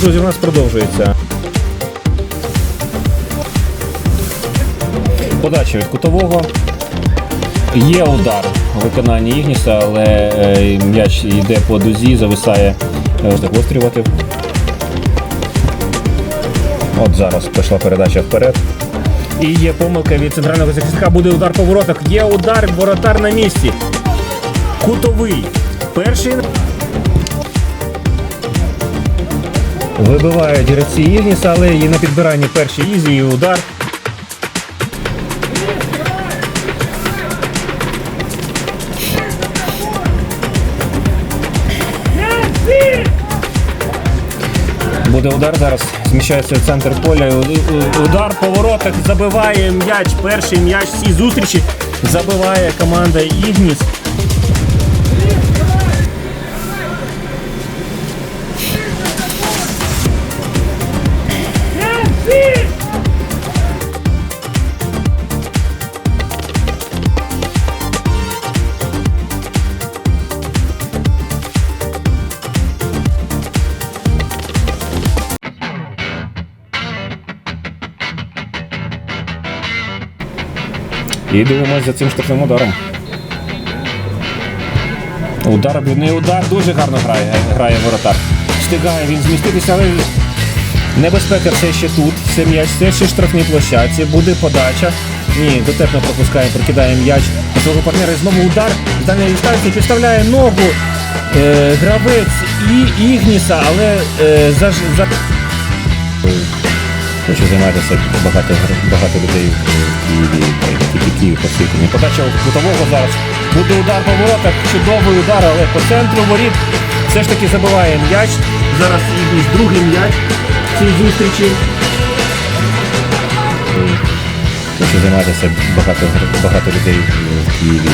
Друзі, у нас продовжується. Подача від кутового. Є удар у виконанні Ігніса, але е, м'яч йде по дузі, зависає е, так пострілювати. От зараз пішла передача вперед. І є помилка від центрального захисника. Буде удар по воротах. Є удар, воротар на місці. Кутовий. Перший. Вибивають гравці Ігніса, але і на підбиранні перший ізі і удар. Буде удар зараз. Зміщається в центр поля. Удар по воротах забиває м'яч. Перший м'яч всій зустрічі забиває команда Ігніс. І дивимося за цим штрафним ударом. Удар обвідний удар дуже гарно грає, грає воротар. Встигає він зміститися, але небезпека все ще тут. Все м'яч, все ще в штрафній площадці. Буде подача. Ні, дотепно пропускає, прокидає м'яч на свого партнера. І знову удар з дальньої дистанції підставляє ногу. Е, гравець і Ігніса, але е, за, за... Хочу займатися багато, багато людей в Києві, тільки Київ посвітлені. Подача кутового зараз. Буде удар по воротах, чудовий удар, але по центру воріт все ж таки забиває м'яч. Зараз Ігніс другий м'яч цій зустрічі. Хочу займатися багато, багато людей в Києві.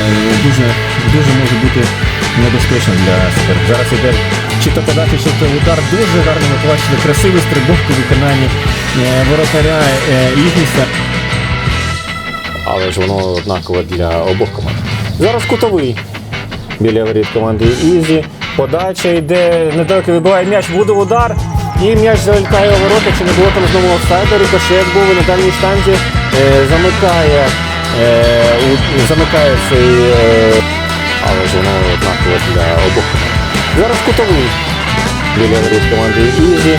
Е, дуже, дуже може бути небезпечно для суперника. Зараз іде чи то подача, чи то удар. Дуже гарно ми побачили красивий стрибок у виконанні е, воротаря е, Ігніса. Але ж воно однакове для обох команд. Зараз кутовий біля воріт команди Ізі. Подача йде, недалеко вибиває м'яч, буде удар. І м'яч залітає у ворота, чи не було там знову офсайду, рикошет був на дальній штанзі е, замикає, е, замикає цей, е, але ж воно однаково для обох команд. Зараз кутовий біля воріт команди Ізі.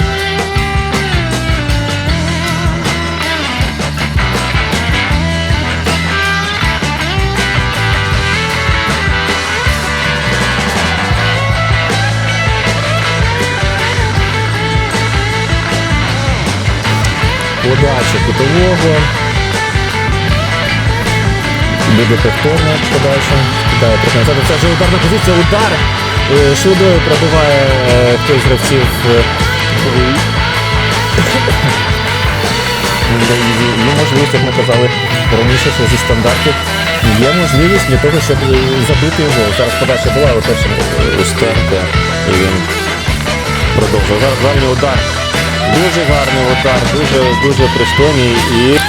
Подача кутового. Буде повторна подача. Кидає трохи назад. Це вже ударна позиція. Удар е, швидою пробиває е, хтось з гравців. е, для Є можливість, як ми казали раніше, що зі стандартів є можливість для того, щоб забити його. Зараз подача була, але перша Устенка. І він продовжує. Зараз дальній удар. Дуже гарний удар, дуже дуже пристойний і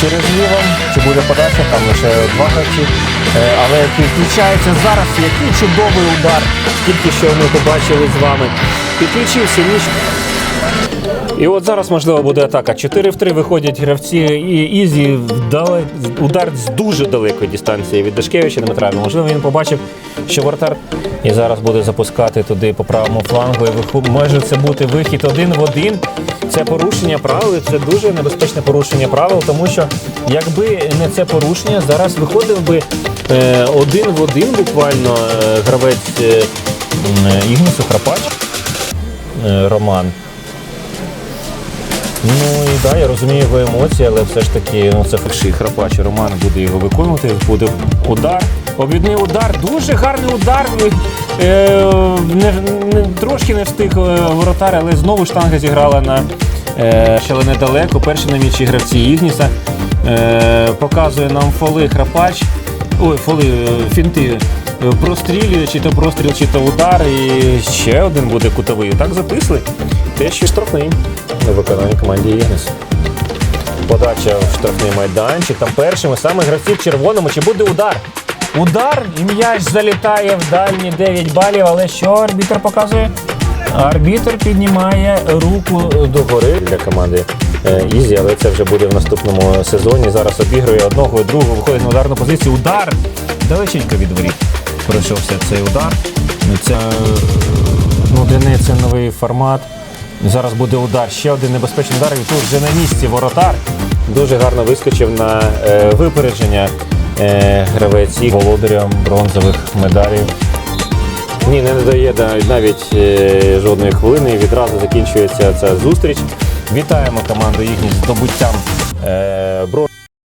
через лівом, чи буде подача, там лише два гравці. Е, Але підключається зараз, який чудовий удар, тільки що ми побачили з вами. Підключився ніж. І от зараз можливо буде атака. 4 в 3 виходять гравці і Ізі вдали удар з дуже далекої дистанції від Дашкевича Дмитра. Можливо, він побачив, що вратар і зараз буде запускати туди по правому флангу. І може це бути вихід один в один. Це порушення правил, і це дуже небезпечне порушення правил, тому що якби не це порушення, зараз виходив би е, один в один буквально е, гравець е, м, Ігнісу Храпач е, Роман. Ну і да, я розумію його емоції, але все ж таки ну, це фальший храпач. Роман буде його виконувати. Буде удар. Обідний удар, дуже гарний удар. Е, не, не, трошки не встиг е, воротар, але знову штанга зіграла на е, ще недалеко. Перші на м'ячі гравці Ігніса. Е, показує нам фоли храпач. Ой, фоли, е, фінти. Е, Прострілює, чи то простріл, чи то удар, і ще один буде кутовий. Так записли. Те, що штрафний на виконанні команді Єгнес. Подача в штрафний майданчик. Там першими саме гравці в червоному. Чи буде удар? Удар і м'яч залітає в дальні 9 балів. Але що арбітр показує? Арбітр піднімає руку догори для команди е, Ізі, але це вже буде в наступному сезоні. Зараз обігрує одного і другого, виходить на ударну позицію. Удар далеченько від воріт. Пройшовся цей удар. Це е, ну, для неї це новий формат. Зараз буде удар. Ще один небезпечний удар. І тут вже на місці воротар. Дуже гарно вискочив на е, випередження е, гравець і володарям бронзових медалей. Ні, не надає да- навіть е, жодної хвилини. і Відразу закінчується ця зустріч. Вітаємо команду їхніх здобуттям е,